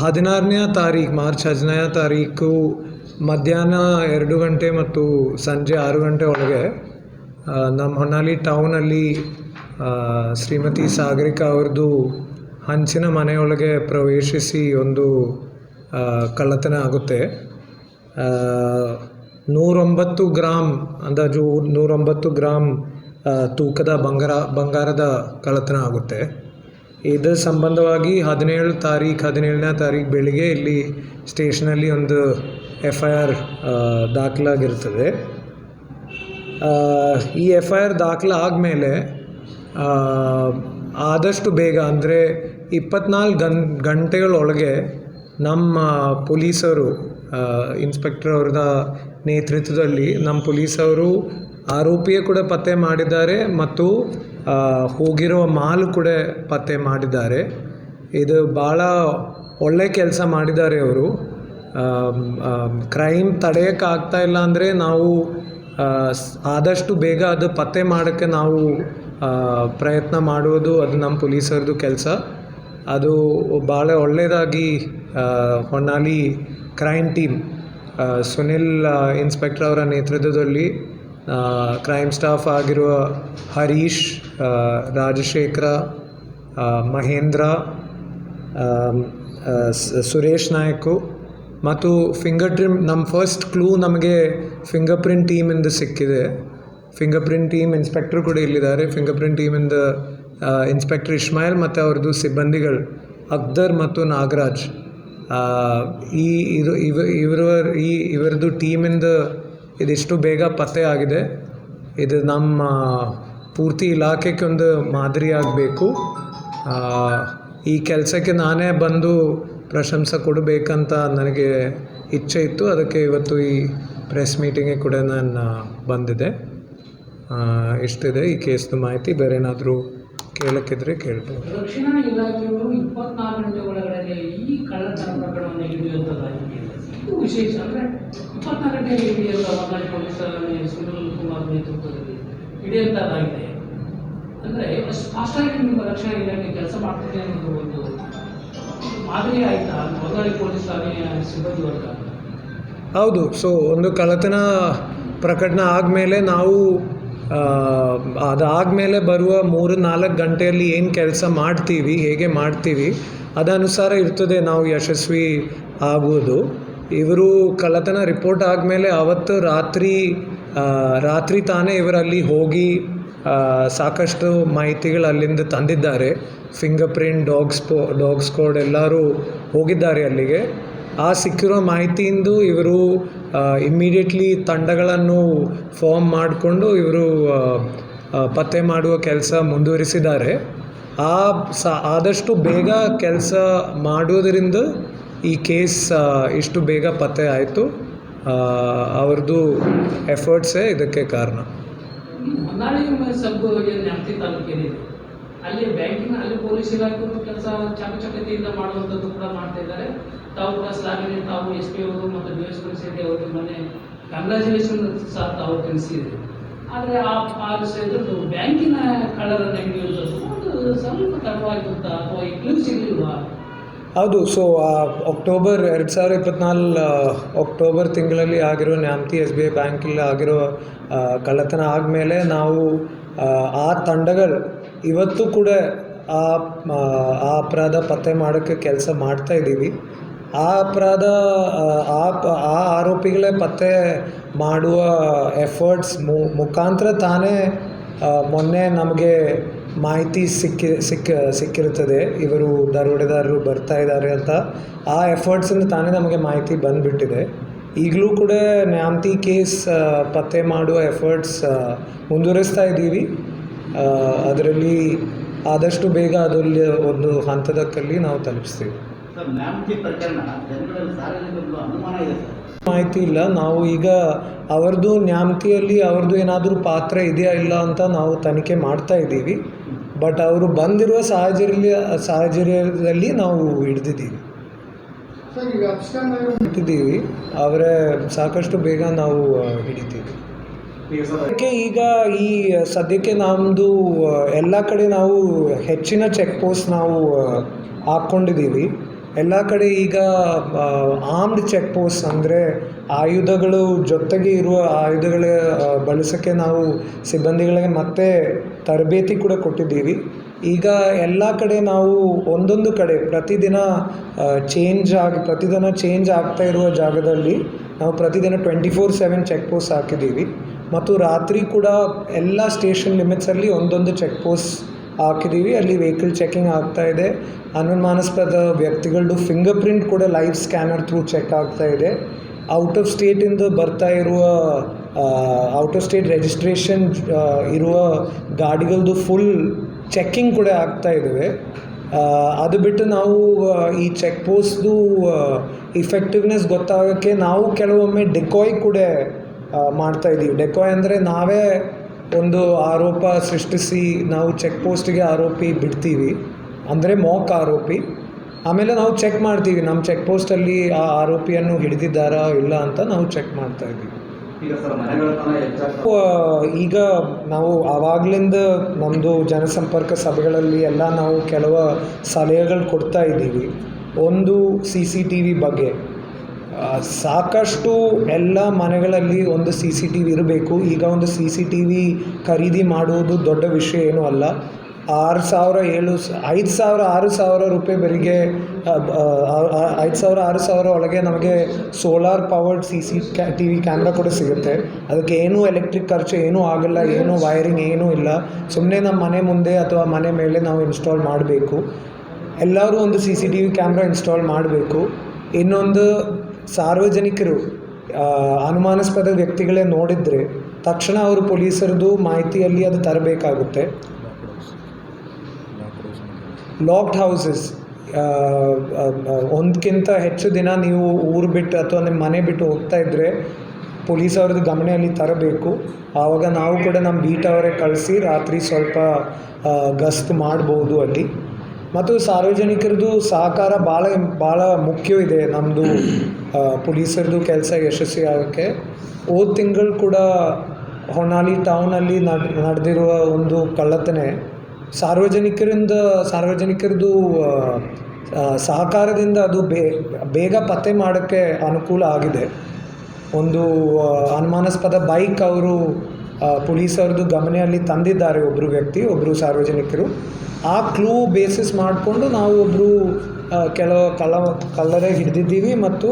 ಹದಿನಾರನೇ ತಾರೀಕು ಮಾರ್ಚ್ ಹದಿನೈದನೇ ತಾರೀಕು ಮಧ್ಯಾಹ್ನ ಎರಡು ಗಂಟೆ ಮತ್ತು ಸಂಜೆ ಆರು ಗಂಟೆ ಒಳಗೆ ನಮ್ಮ ಹೊನ್ನಾಳಿ ಟೌನಲ್ಲಿ ಶ್ರೀಮತಿ ಸಾಗರಿಕಾ ಅವ್ರದ್ದು ಹಂಚಿನ ಮನೆಯೊಳಗೆ ಪ್ರವೇಶಿಸಿ ಒಂದು ಕಳ್ಳತನ ಆಗುತ್ತೆ. ನೂರೊಂಬತ್ತು ಗ್ರಾಮ್ ಅಂದಾಜು ನೂರೊಂಬತ್ತು ಗ್ರಾಮ್ ತೂಕದ ಬಂಗಾರ, ಬಂಗಾರದ ಕಳ್ಳತನ ಆಗುತ್ತೆ. ಇದರ ಸಂಬಂಧವಾಗಿ ಹದಿನೇಳು ತಾರೀಕು ಹದಿನೇಳನೇ ತಾರೀಕು ಬೆಳಿಗ್ಗೆ ಇಲ್ಲಿ ಸ್ಟೇಷನಲ್ಲಿ ಒಂದು ಎಫ್ ಐ ಆರ್ ದಾಖಲಾಗಿರ್ತದೆ ಈ ಎಫ್ ಐ ಆರ್ ದಾಖಲಾದಮೇಲೆ ಆದಷ್ಟು ಬೇಗ ಅಂದರೆ ಇಪ್ಪತ್ನಾಲ್ಕು ಗನ್ ಗಂಟೆಗಳೊಳಗೆ ನಮ್ಮ ಪೊಲೀಸರು ಇನ್ಸ್ಪೆಕ್ಟರ್ ಅವ್ರದ ನೇತೃತ್ವದಲ್ಲಿ ನಮ್ಮ ಪೊಲೀಸವರು ಆರೋಪಿಯ ಕೂಡ ಪತ್ತೆ ಮಾಡಿದ್ದಾರೆ ಮತ್ತು ಆ, ಹೋಗಿರುವ ಮಾಲು ಕೂಡ ಪತ್ತೆ ಮಾಡಿದ್ದಾರೆ. ಇದು ಭಾಳ ಒಳ್ಳೆ ಕೆಲಸ ಮಾಡಿದ್ದಾರೆ ಅವರು. ಕ್ರೈಮ್ ತಡೆಯೋಕ್ಕಾಗ್ತಾ ಇಲ್ಲ ಅಂದರೆ ನಾವು ಆದಷ್ಟು ಬೇಗ ಅದು ಪತ್ತೆ ಮಾಡೋಕ್ಕೆ ನಾವು ಪ್ರಯತ್ನ ಮಾಡುವುದು ಅದು ನಮ್ಮ ಪೊಲೀಸರದು ಕೆಲಸ. ಅದು ಭಾಳ ಒಳ್ಳೆಯದಾಗಿ Honnali crime team Sunil inspector ಅವರ ನೇತೃತ್ವದಲ್ಲಿ ಕ್ರೈಮ್ ಸ್ಟಾಫ್ ಆಗಿರುವ ಹರೀಶ್ ರಾಜಶೇಖರ ಮಹೇಂದ್ರ ಸುರೇಶ್ ನಾಯ್ಕು ಮತ್ತು ಫಿಂಗರ್ ಟ್ರಿಮ್ ನಮ್ಮ ಫಸ್ಟ್ ಕ್ಲೂ ನಮಗೆ ಫಿಂಗರ್ ಪ್ರಿಂಟ್ ಟೀಮಿಂದ ಸಿಕ್ಕಿದೆ. ಫಿಂಗರ್ ಪ್ರಿಂಟ್ ಟೀಮ್ ಇನ್ಸ್ಪೆಕ್ಟರ್ ಕೂಡ ಇಲ್ಲಿದ್ದಾರೆ. ಫಿಂಗರ್ ಪ್ರಿಂಟ್ ಟೀಮಿಂದ ಇನ್ಸ್ಪೆಕ್ಟರ್ ಇಸ್ಮಾಯಿಲ್ ಮತ್ತು ಅವ್ರದ್ದು ಸಿಬ್ಬಂದಿಗಳು ಅಕ್ದರ್ ಮತ್ತು ನಾಗರಾಜ್. ಈ ಇದು ಇವ ಇವರ ಈ ಇವರದ್ದು ಟೀಮಿಂದ ಇದಿಷ್ಟು ಬೇಗ ಪತ್ತೆ ಆಗಿದೆ. ಇದು ನಮ್ಮ ಪೂರ್ತಿ ಇಲಾಖೆಗೆ ಒಂದು ಮಾದರಿ ಆಗಬೇಕು. ಈ ಕೆಲಸಕ್ಕೆ ನಾನೇ ಬಂದು ಪ್ರಶಂಸೆ ಕೊಡಬೇಕಂತ ನನಗೆ ಇಚ್ಛೆ ಇತ್ತು. ಅದಕ್ಕೆ ಇವತ್ತು ಈ ಪ್ರೆಸ್ ಮೀಟಿಂಗಿಗೆ ಕೂಡ ನಾನು ಬಂದಿದೆ ಇಷ್ಟಿದೆ ಈ ಕೇಸ್ದು ಮಾಹಿತಿ? ಬೇರೆ ಏನಾದರೂ ಕೇಳಕ್ಕಿದ್ರೆ ಕೇಳ್ಬೋದು. ರಕ್ಷಣಾ ಇಲಾಖೆಯವರು ಇಪ್ಪತ್ನಾಲ್ಕು ಗಂಟೆ ಒಳಗಡೆ ಈ ಕಳ್ಳತನ ಪ್ರಕರಣವನ್ನು ವಿಶೇಷ ಅಂದರೆ ಇಪ್ಪತ್ನಾಲ್ಕು ಗಂಟೆ ಹಿಡಿಯುವಂಥ ಹೊನ್ನಾಳಿ ಪೊಲೀಸರ ಸುನಿಲ್ ಕುಮಾರ್ ನೇತೃತ್ವದಲ್ಲಿ ಹಿಡಿಯಂತಾಗಿದೆ. ಅಂದರೆ ಅಷ್ಟು ಫಾಸ್ಟಾಗಿ ನಿಮ್ಮ ರಕ್ಷಣಾ ಇಲಾಖೆ ಕೆಲಸ ಮಾಡ್ತಿದೆ ಅನ್ನೋದು ಒಂದು ಮಾದರಿ ಆಯಿತಾ? ಹೊನ್ನಾಳಿ ಪೊಲೀಸ್ ಠಾಣೆಯ ಸಿಬ್ಬಂದಿ ವರ್ಗ. ಹೌದು ಸೊ ಒಂದು ಕಳ್ಳತನ ಪ್ರಕರಣ ಆದಮೇಲೆ ನಾವು ಅದಾದಮೇಲೆ ಬರುವ ಮೂರು ನಾಲ್ಕು ಗಂಟೆಯಲ್ಲಿ ಏನು ಕೆಲಸ ಮಾಡ್ತೀವಿ, ಹೇಗೆ ಮಾಡ್ತೀವಿ, ಅದನುಸಾರ ಇರ್ತದೆ ನಾವು ಯಶಸ್ವಿ ಆಗುವುದು ಇವರು ಕಳ್ಳತನ ರಿಪೋರ್ಟ್ ಆದಮೇಲೆ ಅವತ್ತು ರಾತ್ರಿ ರಾತ್ರಿ ತಾನೇ ಇವರಲ್ಲಿ ಹೋಗಿ ಸಾಕಷ್ಟು ಮಾಹಿತಿಗಳು ಅಲ್ಲಿಂದ ತಂದಿದ್ದಾರೆ. ಫಿಂಗರ್ ಪ್ರಿಂಟ್ ಡಾಗ್ ಸ್ಪೋ ಡಾಗ್ ಸ್ಕೋಡ್ ಎಲ್ಲರೂ ಹೋಗಿದ್ದಾರೆ ಅಲ್ಲಿಗೆ. ಆ ಸಿಕ್ಕಿರೋ ಮಾಹಿತಿಯಿಂದ ಇವರು ಇಮ್ಮಿಡಿಯೇಟ್ಲಿ ತಂಡಗಳನ್ನು ಫಾರ್ಮ್ ಮಾಡಿಕೊಂಡು ಇವರು ಪತ್ತೆ ಮಾಡುವ ಕೆಲಸ ಮುಂದುವರಿಸಿದ್ದಾರೆ. ಆ ಸ, ಆದಷ್ಟು ಬೇಗ ಕೆಲಸ ಮಾಡುವುದರಿಂದ ಈ ಕೇಸ್ ಇಷ್ಟು ಬೇಗ ಪತ್ತೆ ಆಯಿತು. ಅವ್ರದ್ದು ಎಫರ್ಟ್ಸೇ ಇದಕ್ಕೆ ಕಾರಣ. ಅಲ್ಲಿ ಬ್ಯಾಂಕಿನ, ಅಲ್ಲಿ ಪೊಲೀಸ್ ಇಲಾಖೆ ಕೆಲಸ ಚಾಕಚಕ್ಯತೆಯಿಂದ ಮಾಡುವಂಥದ್ದು ಕೂಡ ಮಾಡ್ತಾ ಇದ್ದಾರೆ. ತಾವು ಕೂಡ ತಾವು ಎಸ್ ಪಿ ಅವರು ಮತ್ತು ಡಿ ಎಸ್ ಪಿ ಸೇರಿ ಅವರಿಗೆ ಮೊನ್ನೆ ಕಂಗ್ರ್ಯಾಚುಲೇಷನ್ ಸಹ ತಾವು ತಿಳಿಸಿದೆ ಆದರೆ ಆ ಆ ವಿಷಯದ್ದು ಬ್ಯಾಂಕಿನ ಕಳ್ಳರನ್ನು ಹಿಡಿಯುವಂಥದ್ದು ಒಂದು ಸ್ವಲ್ಪ ತಡವಾಗಿರುತ್ತಾ ಅಥವಾ ಕ್ಲೂ ಸಿಗಲಿಲ್ವಾ ಹೌದು ಸೊ ಅಕ್ಟೋಬರ್ ಎರಡು ಸಾವಿರ ಇಪ್ಪತ್ನಾಲ್ಕು ಅಕ್ಟೋಬರ್ ತಿಂಗಳಲ್ಲಿ ಆಗಿರೋ ನ್ಯಾಮತಿ ಎಸ್ ಬಿ ಐ ಬ್ಯಾಂಕಲ್ಲಿ ಆಗಿರೋ ಕಳ್ಳತನ ಆದಮೇಲೆ ನಾವು ಆ, ತಂಡಗಳು ಇವತ್ತು ಕೂಡ ಆ ಆ, ಅಪರಾಧ ಪತ್ತೆ ಮಾಡೋಕ್ಕೆ ಕೆಲಸ ಮಾಡ್ತಾ ಇದ್ದೀವಿ. ಆ ಅಪರಾಧ ಆ, ಆ ಆರೋಪಿಗಳೇ ಪತ್ತೆ ಮಾಡುವ ಎಫರ್ಟ್ಸ್ ಮುಖಾಂತರ ತಾನೇ ಮೊನ್ನೆ ನಮಗೆ ಮಾಹಿತಿ ಸಿಕ್ಕಿ, ಸಿಕ್ಕ, ಸಿಕ್ಕಿರುತ್ತದೆ. ಇವರು ದರೋಡೆದಾರರು ಬರ್ತಾ ಇದ್ದಾರೆ ಅಂತ. ಆ ಎಫರ್ಟ್ಸಿಂದ ತಾನೇ ನಮಗೆ ಮಾಹಿತಿ ಬಂದುಬಿಟ್ಟಿದೆ. ಈಗಲೂ ಕೂಡ ನ್ಯಾಮ್ತಿ ಕೇಸ್ ಪತ್ತೆ ಮಾಡುವ ಎಫರ್ಟ್ಸ್ ಮುಂದುವರಿಸ್ತಾ ಇದ್ದೀವಿ. ಅದರಲ್ಲಿ ಆದಷ್ಟು ಬೇಗ ಅದರಲ್ಲಿ ಒಂದು ಹಂತದಕ್ಕಲ್ಲಿ ನಾವು ತಲುಪಿಸ್ತೀವಿ. ಮಾಹಿತಿ ಇಲ್ಲ. ನಾವು ಈಗ ಅವ್ರದ್ದು ನ್ಯಾಮತಿಯಲ್ಲಿ ಅವ್ರದ್ದು ಏನಾದರೂ ಪಾತ್ರ ಇದೆಯಾ ಇಲ್ಲ ಅಂತ ನಾವು ತನಿಖೆ ಮಾಡ್ತಾ ಇದ್ದೀವಿ. ಬಟ್ ಅವರು ಬಂದಿರುವ ಸಾಹಚರ್ಯ ಸಾಹಚರ್ಯದಲ್ಲಿ ನಾವು ಹಿಡಿದಿದ್ದೀವಿ. ಹಿಡಿದಿದ್ದೀವಿ. ಅವರೇ ಸಾಕಷ್ಟು ಬೇಗ ನಾವು ಹಿಡಿತೀವಿ. ಅದಕ್ಕೆ ಈಗ ಈ, ಸದ್ಯಕ್ಕೆ ನಮ್ಮದು ಎಲ್ಲ ಕಡೆ ನಾವು ಹೆಚ್ಚಿನ ಚೆಕ್ ಪೋಸ್ಟ್ ನಾವು ಹಾಕ್ಕೊಂಡಿದ್ದೀವಿ. ಎಲ್ಲ ಕಡೆ ಈಗ ಆರ್ಮ್ಡ್ ಚೆಕ್ ಪೋಸ್ಟ್ ಅಂದರೆ ಆಯುಧಗಳು ಜೊತೆಗೆ ಇರುವ ಆಯುಧಗಳ ಬಳಸೋಕ್ಕೆ ನಾವು ಸಿಬ್ಬಂದಿಗಳಿಗೆ ಮತ್ತೆ ತರಬೇತಿ ಕೂಡ ಕೊಟ್ಟಿದ್ದೀವಿ. ಈಗ ಎಲ್ಲ ಕಡೆ ನಾವು ಒಂದೊಂದು ಕಡೆ ಪ್ರತಿದಿನ ಚೇಂಜ್ ಆಗಿ, ಪ್ರತಿದಿನ ಚೇಂಜ್ ಆಗ್ತಾ ಇರುವ ಜಾಗದಲ್ಲಿ ನಾವು ಪ್ರತಿದಿನ twenty four seven check post ಹಾಕಿದ್ದೀವಿ. ಮತ್ತು ರಾತ್ರಿ ಕೂಡ ಎಲ್ಲ ಸ್ಟೇಷನ್ ಲಿಮಿಟ್ಸಲ್ಲಿ ಒಂದೊಂದು ಚೆಕ್ ಪೋಸ್ಟ್ ಹಾಕಿದ್ದೀವಿ ಅಲ್ಲಿ ವೆಹಿಕಲ್ ಚೆಕಿಂಗ್ ಆಗ್ತಾ ಇದೆ. ಅನುಮಾನಸ್ಪದ ವ್ಯಕ್ತಿಗಳದ್ದು ಫಿಂಗರ್ ಪ್ರಿಂಟ್ ಕೂಡ ಲೈವ್ ಸ್ಕ್ಯಾನರ್ ಥ್ರೂ ಚೆಕ್ ಆಗ್ತಾ ಇದೆ. ಔಟ್ ಆಫ್ ಸ್ಟೇಟಿಂದ ಬರ್ತಾ ಇರುವ ಔಟ್ ಆಫ್ ಸ್ಟೇಟ್ ರಿಜಿಸ್ಟ್ರೇಷನ್ ಇರುವ ಗಾಡಿಗಳದ್ದು ಫುಲ್ ಚೆಕ್ಕಿಂಗ್ ಕೂಡ ಆಗ್ತಾ ಇದ್ದಾವೆ ಅದು ಬಿಟ್ಟು ನಾವು ಈ ಚೆಕ್ ಪೋಸ್ಟ್ದು ಇಫೆಕ್ಟಿವ್ನೆಸ್ ಗೊತ್ತಾಗೋಕ್ಕೆ ನಾವು ಕೆಲವೊಮ್ಮೆ ಡೆಕಾಯ್ ಕೂಡ ಮಾಡ್ತಾ ಇದ್ದೀವಿ ಡೆಕಾಯ್ ಅಂದರೆ ನಾವೇ ಒಂದು ಆರೋಪ ಸೃಷ್ಟಿಸಿ ನಾವು ಚೆಕ್ ಪೋಸ್ಟಿಗೆ ಆರೋಪಿ ಬಿಡ್ತೀವಿ. ಅಂದರೆ ಮೋಕ್ ಆರೋಪಿ. ಆಮೇಲೆ ನಾವು ಚೆಕ್ ಮಾಡ್ತೀವಿ ನಮ್ಮ ಚೆಕ್ ಪೋಸ್ಟಲ್ಲಿ ಆ ಆರೋಪಿಯನ್ನು ಹಿಡಿದಿದ್ದಾರಾ ಇಲ್ಲ ಅಂತ ನಾವು ಚೆಕ್ ಮಾಡ್ತಾ ಇದ್ದೀವಿ ಈಗ ನಾವು ಆವಾಗಲಿಂದ ನಮ್ಮದು ಜನಸಂಪರ್ಕ ಸಭೆಗಳಲ್ಲಿ ಎಲ್ಲ ನಾವು ಕೆಲವು ಸಲಹೆಗಳು ಕೊಡ್ತಾ ಇದ್ದೀವಿ. ಒಂದು ಸಿ ಸಿ ಟಿ ವಿ ಬಗ್ಗೆ. ಸಾಕಷ್ಟು ಎಲ್ಲ ಮನೆಗಳಲ್ಲಿ ಒಂದು ಸಿ ಸಿ ಟಿ ವಿ ಇರಬೇಕು. ಈಗ ಒಂದು ಸಿ ಸಿ ಟಿ ವಿ ಖರೀದಿ ಮಾಡುವುದು ದೊಡ್ಡ ವಿಷಯ ಏನೂ ಅಲ್ಲ. ಆರು ಸಾವಿರ ಏಳು ಐದು ಸಾವಿರ, ಆರು ಸಾವಿರ ರೂಪಾಯಿ ಬರಿಗೆ ಐದು ಸಾವಿರ, ಆರು ಸಾವಿರ ಒಳಗೆ ನಮಗೆ ಸೋಲಾರ್ ಪವರ್ಡ್ ಸಿ ಸಿ ಕ್ಯಾ, ಟಿ ವಿ ಕ್ಯಾಮ್ರಾ ಕೂಡ ಸಿಗುತ್ತೆ. ಅದಕ್ಕೆ ಏನೂ ಎಲೆಕ್ಟ್ರಿಕ್ ಖರ್ಚು ಏನೂ ಆಗಲ್ಲ, ಏನೂ ವೈರಿಂಗ್ ಏನೂ ಇಲ್ಲ. ಸುಮ್ಮನೆ ನಮ್ಮ ಮನೆ ಮುಂದೆ ಅಥವಾ ಮನೆ ಮೇಲೆ ನಾವು ಇನ್ಸ್ಟಾಲ್ ಮಾಡಬೇಕು. ಎಲ್ಲರೂ ಒಂದು C C T V camera install ಮಾಡಬೇಕು. ಇನ್ನೊಂದು ಸಾರ್ವಜನಿಕರು ಅನುಮಾನಾಸ್ಪದ ವ್ಯಕ್ತಿಗಳೇ ನೋಡಿದರೆ ತಕ್ಷಣ ಅವರು ಪೊಲೀಸರದು ಮಾಹಿತಿಯಲ್ಲಿ ಅದು ತರಬೇಕಾಗುತ್ತೆ. ಲಾಕ್ಡ್ ಹೌಸಸ್ ಒಂದಕ್ಕಿಂತ ಹೆಚ್ಚು ದಿನ ನೀವು ಊರು ಬಿಟ್ಟು ಅಥವಾ ನಿಮ್ಮ ಮನೆ ಬಿಟ್ಟು ಹೋಗ್ತಾ ಇದ್ದರೆ ಪೊಲೀಸ್ ಅವ್ರದ್ದು ಗಮನದಲ್ಲಿ ತರಬೇಕು. ಆವಾಗ ನಾವು ಕೂಡ ನಮ್ಮ ಬೀಟ್ ಅವರೇ ಕಳಿಸಿ ರಾತ್ರಿ ಸ್ವಲ್ಪ ಗಸ್ತು ಮಾಡ್ಬೋದು ಅಲ್ಲಿ. ಮತ್ತು ಸಾರ್ವಜನಿಕರದ್ದು ಸಹಕಾರ ಭಾಳ ಭಾಳ ಮುಖ್ಯವಿದೆ ನಮ್ಮದು ಪೊಲೀಸರದು ಕೆಲಸ ಯಶಸ್ವಿ ಆಗೋಕ್ಕೆ. ಹೋದ ತಿಂಗಳು ಕೂಡ ಹೊನ್ನಾಳಿ ಟೌನಲ್ಲಿ ನಡ್, ನಡೆದಿರುವ ಒಂದು ಕಳ್ಳತನ. ಸಾರ್ವಜನಿಕರಿಂದ, ಸಾರ್ವಜನಿಕರದ್ದು ಸಹಕಾರದಿಂದ ಅದು ಬೇಗ ಪತ್ತೆ ಮಾಡೋಕ್ಕೆ ಅನುಕೂಲ ಆಗಿದೆ. ಒಂದು ಅನುಮಾನಾಸ್ಪದ ಬೈಕ್ ಅವರು ಪೊಲೀಸರದ್ದು ಗಮನೆಯಲ್ಲಿ ತಂದಿದ್ದಾರೆ ಒಬ್ಬರು ವ್ಯಕ್ತಿ ಒಬ್ಬರು ಸಾರ್ವಜನಿಕರು. ಆ ಕ್ಲೂ ಬೇಸಿಸ್ ಮಾಡಿಕೊಂಡು ನಾವು ಒಬ್ಬರು ಕೆಲವು ಕಲ್ಲ ಕಲ್ಲರೆ ಹಿಡಿದಿದ್ದೀವಿ ಮತ್ತು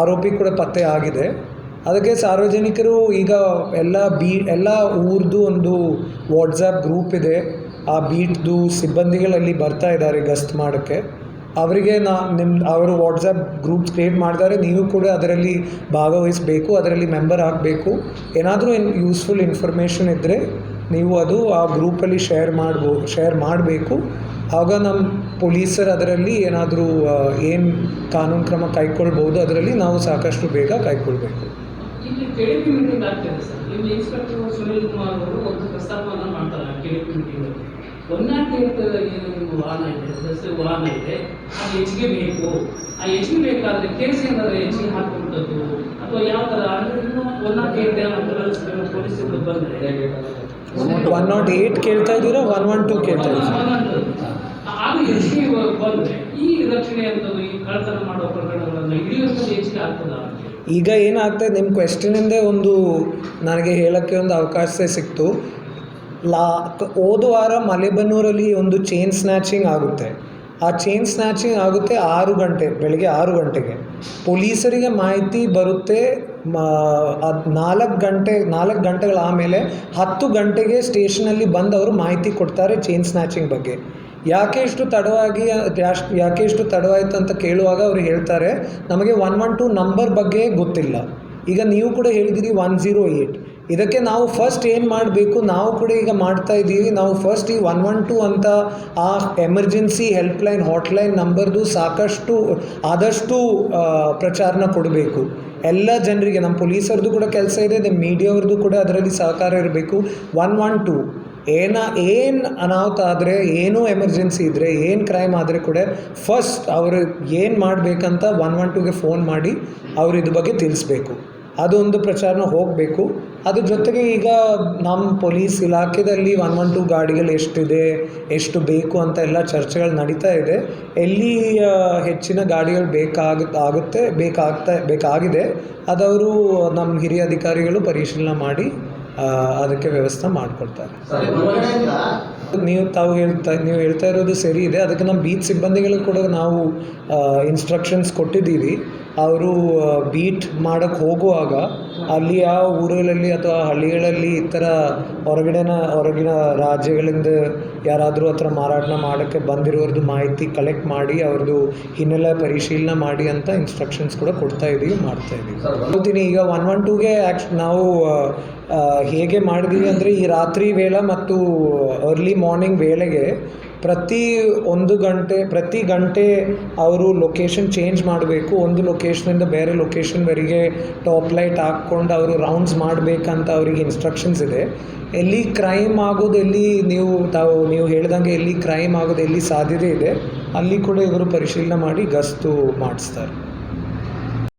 ಆರೋಪಿ ಕೂಡ ಪತ್ತೆ ಆಗಿದೆ. ಅದಕ್ಕೆ ಸಾರ್ವಜನಿಕರು ಈಗ ಎಲ್ಲ ಬೀ, ಎಲ್ಲ ಊರ್ದು ಒಂದು ವಾಟ್ಸಪ್ ಗ್ರೂಪ್ ಇದೆ. ಆ ಬೀಟ್ದು ಸಿಬ್ಬಂದಿಗಳಲ್ಲಿ ಬರ್ತಾ ಇದ್ದಾರೆ ಗಸ್ತ್ ಮಾಡೋಕ್ಕೆ. ಅವರಿಗೆ ನಾ ನಿಮ್ಮ ಅವರು ವಾಟ್ಸಪ್ ಗ್ರೂಪ್ ಕ್ರಿಯೇಟ್ ಮಾಡಿದ್ದಾರೆ. ನೀವು ಕೂಡ ಅದರಲ್ಲಿ ಭಾಗವಹಿಸಬೇಕು, ಅದರಲ್ಲಿ ಮೆಂಬರ್ ಆಗಬೇಕು. ಏನಾದರೂ ಯೂಸ್ಫುಲ್ ಇನ್ಫಾರ್ಮೇಷನ್ ಇದ್ದರೆ ನೀವು ಅದು ಆ ಗ್ರೂಪಲ್ಲಿ ಶೇರ್ ಮಾಡ್ಬೋ, ಶೇರ್ ಮಾಡಬೇಕು. ಆಗ ನಮ್ಮ ಪೊಲೀಸರು ಅದರಲ್ಲಿ ಏನಾದರೂ ಏನು ಕಾನೂನು ಕ್ರಮ ಕೈಗೊಳ್ಬೋದು ಅದರಲ್ಲಿ ನಾವು ಸಾಕಷ್ಟು ಬೇಗ ಕೈಗೊಳ್ಬೇಕು ಒನ್ ನಾಟ್ ಏಟ್ ವಾಹನ ಏನಾದ್ರೆ ಹೆಚ್ಚಿಗೆ ಹಾಕುವಂಥದ್ದು ಅಥವಾ ಯಾವ ಥರ ಅಂದರೆ ಪೊಲೀಸರು ಒನ್ ನಾಟ್ ಏಯ್ಟ್ ಕೇಳ್ತಾ ಇದ್ದೀರಾ? ಒನ್ ಒನ್ ಟು ಕೇಳ್ತಾ ಇದ್ದೀರಾ? ಈಗ ಏನಾಗ್ತದೆ ನಿಮ್ಮ ಕ್ವೆಶನಿಂದೇ ಒಂದು ನನಗೆ ಹೇಳೋಕ್ಕೆ ಒಂದು ಅವಕಾಶ ಸಿಕ್ತು. ಲಾ ಹೋದ ವಾರ ಮಲೆಬನ್ನೂರಲ್ಲಿ ಒಂದು ಚೈನ್ ಸ್ನ್ಯಾಚಿಂಗ್ ಆಗುತ್ತೆ. ಆ ಚೈನ್ ಸ್ನ್ಯಾಚಿಂಗ್ ಆಗುತ್ತೆ ಆರು ಗಂಟೆ ಬೆಳಗ್ಗೆ ಆರು ಗಂಟೆಗೆ. ಪೊಲೀಸರಿಗೆ ಮಾಹಿತಿ ಬರುತ್ತೆ ಅದು ನಾಲ್ಕು ಗಂಟೆ, ನಾಲ್ಕು ಗಂಟೆಗಳ ಆಮೇಲೆ ಹತ್ತು ಗಂಟೆಗೆ ಸ್ಟೇಷನಲ್ಲಿ ಬಂದು ಅವರು ಮಾಹಿತಿ ಕೊಡ್ತಾರೆ ಚೈನ್ ಸ್ನ್ಯಾಚಿಂಗ್ ಬಗ್ಗೆ. ಯಾಕೆ ಇಷ್ಟು ತಡವಾಗಿ ಯಾಕೆ ಇಷ್ಟು ತಡವಾಯಿತು ಅಂತ ಕೇಳುವಾಗ ಅವರು ಹೇಳ್ತಾರೆ, ನಮಗೆ ಒನ್ ಒನ್ ಟು ನಂಬರ್ ಬಗ್ಗೆ ಗೊತ್ತಿಲ್ಲ. ಈಗ ನೀವು ಕೂಡ ಹೇಳಿದಿರಿ ಒನ್ ಜೀರೋ ಏಯ್ಟ್ ಇದಕ್ಕೆ ನಾವು ಫಸ್ಟ್ ಏನು ಮಾಡಬೇಕು, ನಾವು ಕೂಡ ಈಗ ಮಾಡ್ತಾ ಇದ್ದೀವಿ. ನಾವು ಫಸ್ಟ್ ಈ ಒನ್ ಒನ್ ಟು ಅಂತ ಆ ಎಮರ್ಜೆನ್ಸಿ ಹೆಲ್ಪ್ಲೈನ್, ಹಾಟ್ಲೈನ್ ನಂಬರ್ದು ಸಾಕಷ್ಟು, ಆದಷ್ಟು ಪ್ರಚಾರನ ಕೊಡಬೇಕು. ಎಲ್ಲ ಜನರಿಗೆ, ನಮ್ಮ ಪೊಲೀಸರದ್ದು ಕೂಡ ಕೆಲಸ ಇದೆ, ನಿಮ್ಮ ಮೀಡಿಯಾವ್ರದ್ದು ಕೂಡ ಅದರಲ್ಲಿ ಸಹಕಾರ ಇರಬೇಕು. ಒನ್ ಒನ್ ಟು ಏನ, ಏನು ಅನಾಹುತ ಆದರೆ, ಏನೂ ಎಮರ್ಜೆನ್ಸಿ ಇದ್ದರೆ ಏನು ಕ್ರೈಮ್ ಆದರೆ ಕೂಡ ಫಸ್ಟ್ ಅವರು ಏನು ಮಾಡಬೇಕಂತ ಒನ್ ಒನ್ ಟುಗೆ ಫೋನ್ ಮಾಡಿ ಅವ್ರ ಇದ್ರ ಬಗ್ಗೆ ತಿಳಿಸ್ಬೇಕು. ಅದೊಂದು ಪ್ರಚಾರನ ಹೋಗಬೇಕು. ಅದ್ರ ಜೊತೆಗೆ ಈಗ ನಮ್ಮ ಪೊಲೀಸ್ ಇಲಾಖೆಯಲ್ಲಿ ಒನ್ ಒನ್ ಟು ಗಾಡಿಗಳು ಎಷ್ಟಿದೆ, ಎಷ್ಟು ಬೇಕು ಅಂತ ಎಲ್ಲ ಚರ್ಚೆಗಳು ನಡೀತಾ ಇದೆ. ಎಲ್ಲಿ ಹೆಚ್ಚಿನ ಗಾಡಿಗಳು ಬೇಕಾಗ, ಆಗುತ್ತೆ, ಬೇಕಾಗ್ತಾ, ಬೇಕಾಗಿದೆ, ಅದವರು ನಮ್ಮ ಹಿರಿಯ ಅಧಿಕಾರಿಗಳು ಪರಿಶೀಲನೆ ಮಾಡಿ ಅದಕ್ಕೆ ವ್ಯವಸ್ಥೆ ಮಾಡಿಕೊಡ್ತಾರೆ. ನೀವು ತಾವು ಹೇಳ್ತಾ, ನೀವು ಹೇಳ್ತಾ ಇರೋದು ಸರಿ ಇದೆ. ಅದಕ್ಕೆ ನಮ್ಮ ಬೀಚ್ ಸಿಬ್ಬಂದಿಗಳಿಗೆ ಕೂಡ ನಾವು ಇನ್ಸ್ಟ್ರಕ್ಷನ್ಸ್ ಕೊಟ್ಟಿದ್ದೀವಿ. ಅವರು ಬೀಟ್ ಮಾಡೋಕ್ಕೆ ಹೋಗುವಾಗ ಅಲ್ಲಿ ಆ ಊರುಗಳಲ್ಲಿ ಅಥವಾ ಹಳ್ಳಿಗಳಲ್ಲಿ ಈ ಥರ ಹೊರಗಡೆನ ಹೊರಗಿನ ರಾಜ್ಯಗಳಿಂದ ಯಾರಾದರೂ ಹತ್ರ ಮಾರಾಟನ ಮಾಡೋಕ್ಕೆ ಬಂದಿರೋರ್ದು ಮಾಹಿತಿ ಕಲೆಕ್ಟ್ ಮಾಡಿ ಅವ್ರದ್ದು ಹಿನ್ನೆಲೆ ಪರಿಶೀಲನೆ ಮಾಡಿ ಅಂತ ಇನ್ಸ್ಟ್ರಕ್ಷನ್ಸ್ ಕೂಡ ಕೊಡ್ತಾ ಇದ್ದೀವಿ ಮಾಡ್ತಾ ಇದ್ದೀವಿ ಹೇಳ್ತೀನಿ ಈಗ ಒನ್ ಒನ್ ಟೂಗೆ ಆ್ಯಕ್ಚ್ ನಾವು ಹೇಗೆ ಮಾಡಿದ್ದೀವಿ ಅಂದರೆ ಈ ರಾತ್ರಿ ವೇಳೆ ಮತ್ತು ಅರ್ಲಿ ಮಾರ್ನಿಂಗ್ ವೇಳೆಗೆ ಪ್ರತಿ ಒಂದು ಗಂಟೆ, ಪ್ರತಿ ಗಂಟೆ ಅವರು ಲೊಕೇಶನ್ ಚೇಂಜ್ ಮಾಡಬೇಕು. ಒಂದು ಲೊಕೇಶನಿಂದ ಬೇರೆ ಲೊಕೇಶನ್ವರೆಗೆ ಟಾಪ್ ಲೈಟ್ ಹಾಕ್ಕೊಂಡು ಅವರು ರೌಂಡ್ಸ್ ಮಾಡಬೇಕಂತ ಅವರಿಗೆ ಇನ್ಸ್ಟ್ರಕ್ಷನ್ಸ್ ಇದೆ. ಎಲ್ಲಿ ಕ್ರೈಮ್ ಆಗೋದು, ಎಲ್ಲಿ ನೀವು ತಾವು, ನೀವು ಹೇಳ್ದಂಗೆ ಎಲ್ಲಿ ಕ್ರೈಮ್ ಆಗೋದು, ಎಲ್ಲಿ ಸಾಧ್ಯತೆ ಇದೆ, ಅಲ್ಲಿ ಕೂಡ ಇವರು ಪರಿಶೀಲನೆ ಮಾಡಿ ಗಸ್ತು ಮಾಡಿಸ್ತಾರೆ.